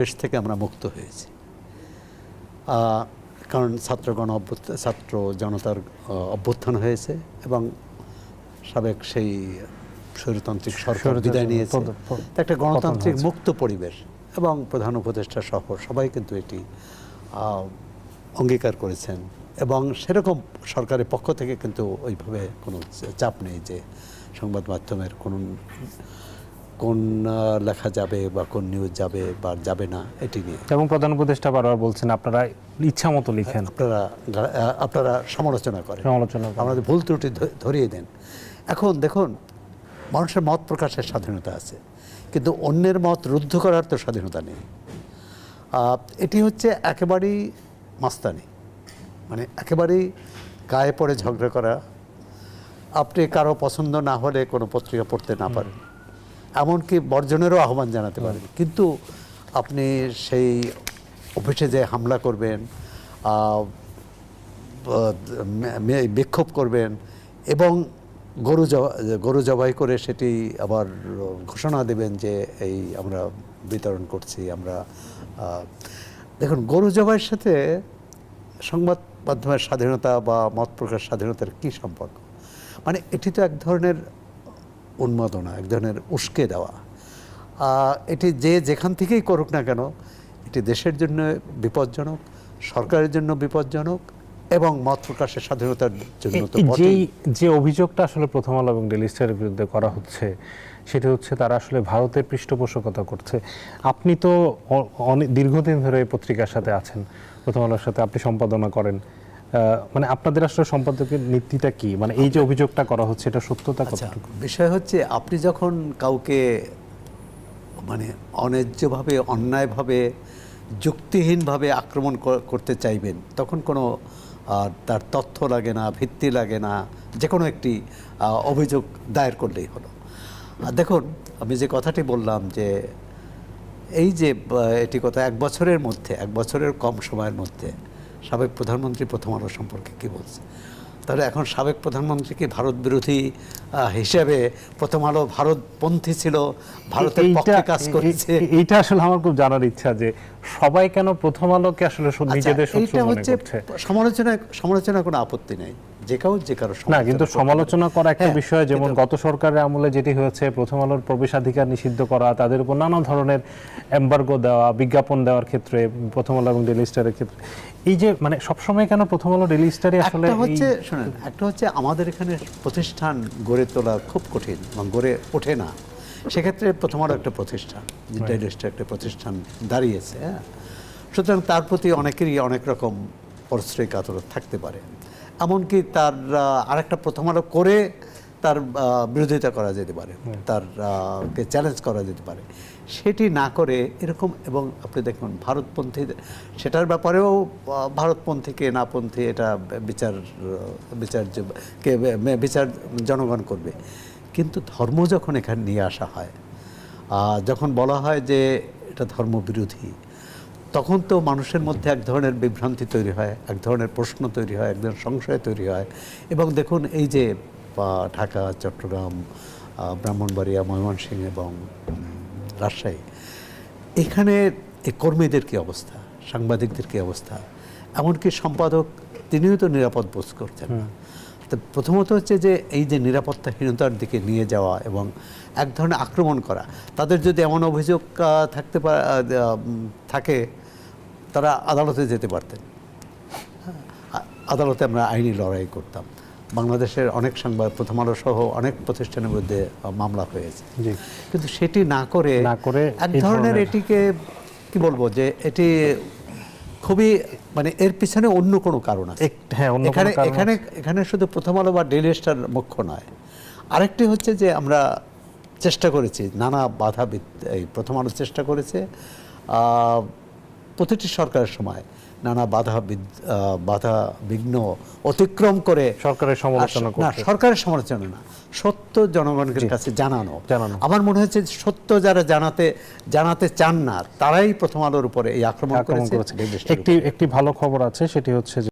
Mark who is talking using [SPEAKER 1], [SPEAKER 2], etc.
[SPEAKER 1] দেশ থেকে আমরা মুক্ত হয়েছি। কারণ ছাত্রগণ অভ্যুত্থান ছাত্র জনতার অভ্যুত্থান হয়েছে এবং সাবেক সেই স্বৈরতান্ত্রিক সরকার বিদায় নিয়েছে। একটা গণতান্ত্রিক মুক্ত পরিবেশ এবং প্রধান উপদেষ্টা সহ সবাই কিন্তু এটি অঙ্গীকার করেছেন এবং সেরকম সরকারের পক্ষ থেকে কিন্তু ওইভাবে কোনো চাপ নেই যে সংবাদ মাধ্যমের কোন কোন লেখা যাবে বা কোন নিউজ যাবে বা যাবে না এটি নিয়ে।
[SPEAKER 2] এবং প্রধান উপদেষ্টা বারবার বলছেন আপনারা ইচ্ছা মতো লিখেন।
[SPEAKER 1] আপনারা আপনারা সমালোচনা করেন।
[SPEAKER 2] সমালোচনা।
[SPEAKER 1] আমাদের ভুল ত্রুটি ধরিয়ে দেন। এখন দেখুন মানুষের মত প্রকাশের স্বাধীনতা আছে কিন্তু অন্যের মত রুদ্ধ করার তো স্বাধীনতা নেই। এটি হচ্ছে একেবারেই মাস্তানি। মানে একেবারেই গায়ে পড়ে ঝগড়া করা। আপনি কারও পছন্দ না হলে কোনো পত্রিকা পড়তে না পারেন। এমনকি বর্জনেরও আহ্বান জানাতে পারেন। কিন্তু আপনি সেই অফিসে যে হামলা করবেন বিক্ষোভ করবেন এবং গরু জবা- গরু জবাই করে সেটি আবার ঘোষণা দেবেন যে এই আমরা বিতরণ করছি আমরা দেখুন গরু জবাইয়ের সাথে সংবাদ মাধ্যমের স্বাধীনতা বা মত প্রকাশ স্বাধীনতার কী সম্পর্ক? মানে এটি তো এক ধরনের উন্মাদনা এক ধরনের উস্কে দেওয়া। এটি যে যেখান থেকেই করুক না কেন এটি দেশের জন্য বিপজ্জনক সরকারের জন্য বিপজ্জনক এবং মত প্রকাশের স্বাধীনতার জন্য
[SPEAKER 2] যেই যে অভিযোগটা আসলে প্রথম আলো এবং ডেলি স্টারের বিরুদ্ধে করা হচ্ছে সেটা হচ্ছে তারা আসলে ভারতের পৃষ্ঠপোষকতা করছে। আপনি তো অনেক দীর্ঘদিন ধরে এই পত্রিকার সাথে আছেন। প্রথম আলোর সাথে আপনি সম্পাদনা করেন। মানে আপনাদের আসলে সম্পাদকের নীতিটা কি? মানে এই যে অভিযোগটা করা হচ্ছে এটা সত্যতা
[SPEAKER 1] আচ্ছা
[SPEAKER 2] কতটুকু?
[SPEAKER 1] বিষয় হচ্ছে আপনি যখন কাউকে মানে অন্যায্যভাবে অন্যায়ভাবে যুক্তিহীনভাবে আক্রমণ করতে চাইবেন তখন কোনো তার তথ্য লাগে না ভিত্তি লাগে না যে কোনো একটি অভিযোগ দায়ের করলেই হলো। আর দেখুন আমি যে কথাটি বললাম যে এই যে এটি কথা এক বছরের মধ্যে এক বছরের কম সময়ের মধ্যে সাবেক প্রধানমন্ত্রী প্রথম আলো সম্পর্কে কি বলছে? তাহলে এখন সাবেক প্রধানমন্ত্রী কি ভারত বিরোধী হিসেবে প্রথম আলো ভারতপন্থী ছিল? ভারতের পক্ষে কাজ করেছে?
[SPEAKER 2] এটা আসলে আমার খুব জানার ইচ্ছা যে সবাই কেন প্রথম আলোকে আসলে
[SPEAKER 1] আচ্ছা,
[SPEAKER 2] নিজেদের শত্রু মনে করছে?
[SPEAKER 1] সমালোচনা সমালোচনা কোনো আপত্তি নেই। যে কেউ যে কারও
[SPEAKER 2] না কিন্তু সমালোচনা করা একটা
[SPEAKER 1] হ্যাঁ,
[SPEAKER 2] বিষয় যেমন গত সরকারের আমলে যেটি হয়েছে প্রথম আলোর প্রবেশাধিকার নিষিদ্ধ করা তাদের উপর নানা ধরনের এম্বার্গো দেওয়া বিজ্ঞাপন দেওয়ার ক্ষেত্রে প্রথম আলো এবং ডেলি স্টারের ক্ষেত্রে। এই যে মানে সবসময় কেন প্রথম আলো ডেলি স্টারে আসলে
[SPEAKER 1] একটা হচ্ছে শোনেন একটা হচ্ছে আমাদের এখানে প্রতিষ্ঠান গড়ে তোলা খুব কঠিন গড়ে ওঠে না। সেক্ষেত্রে প্রথম আরও একটা প্রতিষ্ঠান ডাইরেস্ট একটা প্রতিষ্ঠান দাঁড়িয়েছে হ্যাঁ? সুতরাং তার প্রতি অনেকেরই অনেক রকম পরশ্রয় কাতরত থাকতে পারে। এমনকি তার আরেকটা প্রথম আলো করে তার বিরোধিতা করা যেতে পারে তার কে চ্যালেঞ্জ করা যেতে পারে। সেটি না করে এরকম এবং আপনি দেখুন ভারতপন্থী সেটার ব্যাপারেও ভারতপন্থী কে নাপন্থী এটা বিচার বিচার কে বিচার জনগণ করবে। কিন্তু ধর্ম যখন এখানে নিয়ে আসা হয় যখন বলা হয় যে এটা ধর্মবিরোধী তখন তো মানুষের মধ্যে এক ধরনের বিভ্রান্তি তৈরি হয় এক ধরনের প্রশ্ন তৈরি হয় এক ধরনের সংশয় তৈরি হয়। এবং দেখুন এই যে ঢাকা চট্টগ্রাম ব্রাহ্মণবাড়িয়া ময়মনসিংহ এবং রাজশাহী এখানে এই কর্মীদের কী অবস্থা? সাংবাদিকদের কী অবস্থা? এমনকি সম্পাদক তিনিও তো নিরাপদ বোধ করছেন না। তো প্রথমত হচ্ছে যে এই যে নিরাপত্তাহীনতার দিকে নিয়ে যাওয়া এবং এক ধরনের আক্রমণ করা তাদের যদি এমন অভিযোগ থাকতে পারে থাকে তারা আদালতে যেতে পারতেন। আদালতে আমরা আইনি লড়াই করতাম। বাংলাদেশের অনেক সংবাদ প্রথম আলো সহ অনেক প্রতিষ্ঠানের মধ্যে মামলা হয়েছে। কিন্তু সেটি না করে
[SPEAKER 2] না করে
[SPEAKER 1] এক ধরনের এটিকে কি বলব যে এটি খুবই মানে এর পিছনে অন্য কোনো কারণ আছে।
[SPEAKER 2] হ্যাঁ,
[SPEAKER 1] এখানে এখানে এখানে শুধু প্রথম আলো বা ডেলি স্টার মুখ্য নয়। আরেকটি হচ্ছে যে আমরা চেষ্টা করেছি নানা বাধা এই প্রথম আলো চেষ্টা করেছে। প্রতিটি সরকারের সময় নানা বাধা বাধা বিঘ্ন অতিক্রম করে
[SPEAKER 2] সরকারের সমালোচনা
[SPEAKER 1] না সরকারের সমালোচনা না সত্য জনগণের কাছে জানানো।
[SPEAKER 2] জানানো।
[SPEAKER 1] আমার মনে হচ্ছে সত্য যারা জানাতে জানাতে চান না তারাই প্রথম আলোর উপরে এই আক্রমণ করেছে।
[SPEAKER 2] একটি একটি ভালো খবর আছে সেটি হচ্ছে